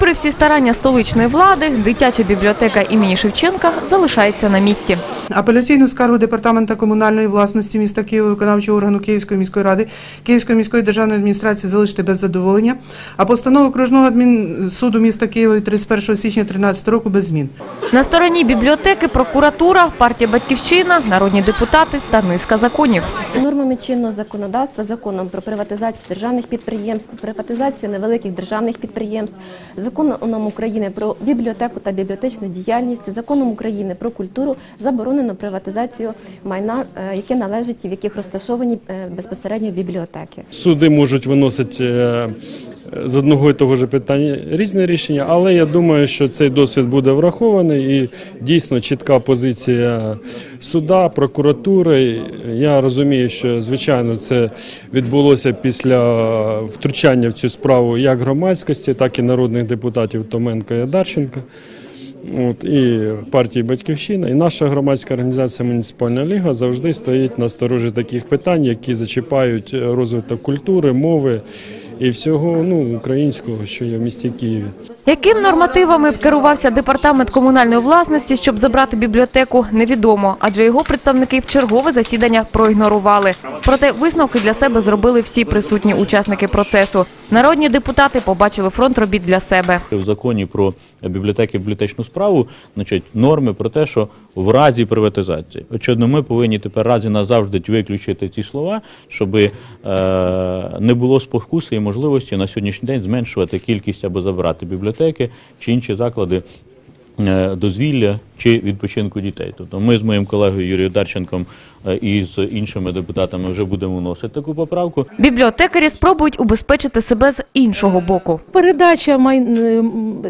Попри всі старання столичної влади, дитяча бібліотека імені Шевченка залишається на місці. Апеляційну скаргу департамента комунальної власності міста Києва виконавчого органу Київської міської ради Київської міської державної адміністрації залишити без задоволення, а постанову окружного адмінсуду міста Києва від 31 січня 2013 року без змін. На стороні бібліотеки прокуратура, партія Батьківщина, народні депутати та низка законів. Нормами чинного законодавства, законом про приватизацію державних підприємств, приватизацію невеликих державних підприємств, законом України про бібліотеку та бібліотечну діяльність, законом України про культуру заборонено приватизацію майна, е, яке належить і в яких розташовані е, безпосередньо бібліотеки. Суди можуть виносити е, з одного і того ж питання різні рішення, але я думаю, що цей досвід буде врахований і дійсно чітка позиція суда, прокуратури. Я розумію, що звичайно це відбулося після втручання в цю справу як громадськості, так і народних депутатів Томенка і Дарченка. От, і партії Батьківщина, і наша громадська організація Муніципальна ліга завжди стоїть на сторожі таких питань, які зачіпають розвиток культури, мови і всього ну, українського, що є в місті Києві. Яким нормативами керувався департамент комунальної власності, щоб забрати бібліотеку, невідомо, адже його представники в чергове засідання проігнорували. Проте висновки для себе зробили всі присутні учасники процесу. Народні депутати побачили фронт робіт для себе. в законі про бібліотеки бібліотечну справу, значить, норми про те, що в разі приватизації. Очевидно, ми повинні тепер раз і назавжди виключити ці слова, щоб е, не було спокуси і можливості на сьогоднішній день зменшувати кількість або забирати бібліотеки чи інші заклади е, дозвілля чи відпочинку дітей. Тобто ми з моїм колегою Юрієм Дарченком е, і з іншими депутатами вже будемо вносити таку поправку. Бібліотекарі спробують убезпечити себе з іншого боку. Передача май...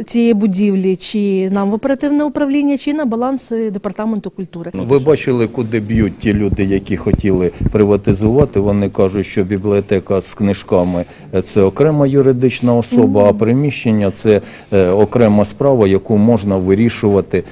цієї будівлі чи нам в оперативне управління, чи на баланс е, департаменту культури. Ви бачили, куди б'ють ті люди, які хотіли приватизувати. Вони кажуть, що бібліотека з книжками це окрема юридична особа, а приміщення це е, окрема справа, яку можна вирішувати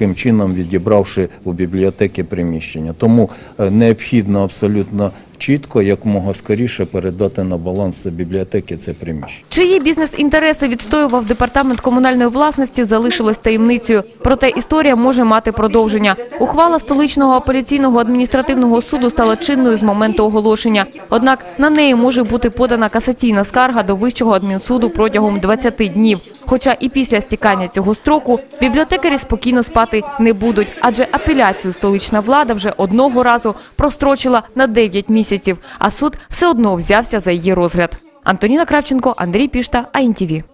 отаким чином, відібравши у бібліотеки приміщення. Тому е, необхідно абсолютно чітко, якомога скоріше передати на баланс бібліотеки це приміщення. Чиї бізнес-інтереси відстоював департамент комунальної власності, залишилось таємницею. Проте історія може мати продовження. Ухвала столичного апеляційного адміністративного суду стала чинною з моменту оголошення. Однак на неї може бути подана касаційна скарга до вищого адмінсуду протягом 20 днів. Хоча і після стікання цього строку бібліотекарі спокійно спати не будуть, адже апеляцію столична влада вже одного разу прострочила на 9 місяців, а суд все одно взявся за її розгляд. Антоніна Кравченко, Андрій Пішта, АІНТІВІ.